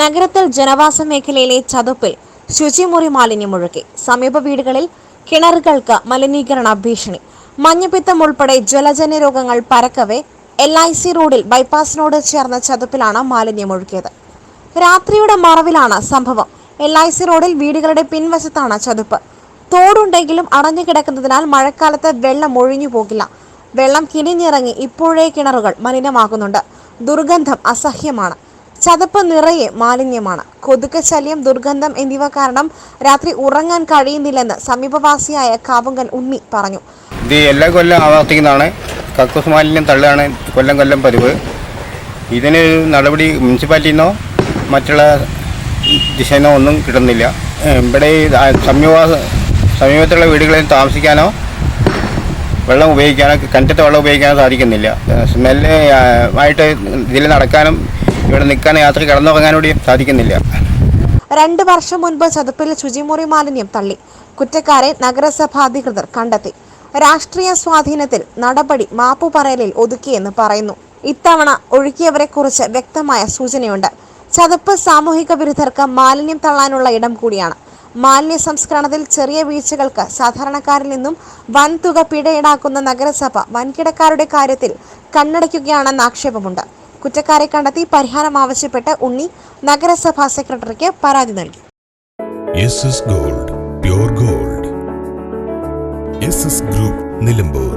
നഗരത്തിൽ ജനവാസ മേഖലയിലെ ചതുപ്പിൽ ശുചിമുറി മാലിന്യം ഒഴുകി സമീപ വീടുകളിൽ കിണറുകൾക്ക് മലിനീകരണ ഭീഷണി. മഞ്ഞപ്പിത്തം ഉൾപ്പെടെ ജലജന്യ രോഗങ്ങൾ പരക്കവെ എൽ ഐ സി റോഡിൽ ബൈപ്പാസിനോട് ചേർന്ന ചതുപ്പിലാണ് മാലിന്യം ഒഴുകിയത് രാത്രിയുടെ മറവിലാണ് സംഭവം. എൽ ഐ സി റോഡിൽ വീടുകളുടെ പിൻവശത്താണ് ചതുപ്പ്. തോടുണ്ടെങ്കിലും അടഞ്ഞു കിടക്കുന്നതിനാൽ മഴക്കാലത്ത് വെള്ളം ഒഴിഞ്ഞു പോകില്ല. വെള്ളം കിനിഞ്ഞിറങ്ങി ഇപ്പോഴേ കിണറുകൾ മലിനമാകുന്നുണ്ട്. ദുർഗന്ധം അസഹ്യമാണ്. ചതുപ്പ് നിറയെ മാലിന്യമാണ്. കൊതുക് ശല്യം ദുർഗന്ധം എന്നിവ കാരണം രാത്രി ഉറങ്ങാൻ കഴിയുന്നില്ലെന്ന് സമീപവാസിയായ കാവുങ്കൽ ഉണ്ണി പറഞ്ഞു. ഇത് എല്ലാ കൊല്ലം ആവർത്തിക്കുന്നതാണ്. കക്കൂസ് മാലിന്യം തള്ളുകയാണ് കൊല്ലം കൊല്ലം പതിവ്. ഇതിന് നടപടി മുനിസിപ്പാലിറ്റിയിൽ നിന്നോ മറ്റുള്ള ദിശയിൽ ഒന്നും കിട്ടുന്നില്ല. ഇവിടെ സമീപവാസ സമീപത്തുള്ള വീടുകളിൽ താമസിക്കാനോ വെള്ളം ഉപയോഗിക്കാനോ കിണറ്റത്തെ വെള്ളം ഉപയോഗിക്കാനോ സാധിക്കുന്നില്ല. സ്മെല്ല് ആയിട്ട് ഇതിൽ നടക്കാനും ഇവിടെ നിൽക്കാൻ യാത്ര കിടന്നുറങ്ങാനും സാധിക്കുന്നില്ല. രണ്ടു വർഷം മുൻപ് ചതുപ്പിൽ ശുചിമുറി മാലിന്യം തള്ളി. കുറ്റക്കാരെ നഗരസഭാധികൃതർ കണ്ടെത്തി. രാഷ്ട്രീയ സ്വാധീനത്തിൽ നടപടി മാപ്പു പറയലിൽ ഒതുക്കിയെന്ന് പറയുന്നു. ഇത്തവണ ഒഴുക്കിയവരെ കുറിച്ച് വ്യക്തമായ സൂചനയുണ്ട്. ചതുപ്പ് സാമൂഹിക വിരുദ്ധർക്ക് മാലിന്യം തള്ളാനുള്ള ഇടം കൂടിയാണ്. മാലിന്യ സംസ്കരണത്തിൽ ചെറിയ വീഴ്ചകൾക്ക് സാധാരണക്കാരിൽ നിന്നും വൻതുക പിഴ ഈടാക്കുന്ന നഗരസഭ വൻകിടക്കാരുടെ കാര്യത്തിൽ കണ്ണടയ്ക്കുകയാണെന്ന ആക്ഷേപമുണ്ട്. കുറ്റക്കാരെ കണ്ടെത്തി പരിഹാരം ആവശ്യപ്പെട്ട് ഉണ്ണി നഗരസഭാ സെക്രട്ടറിക്ക് പരാതി നൽകി. Gold gold group Nilambur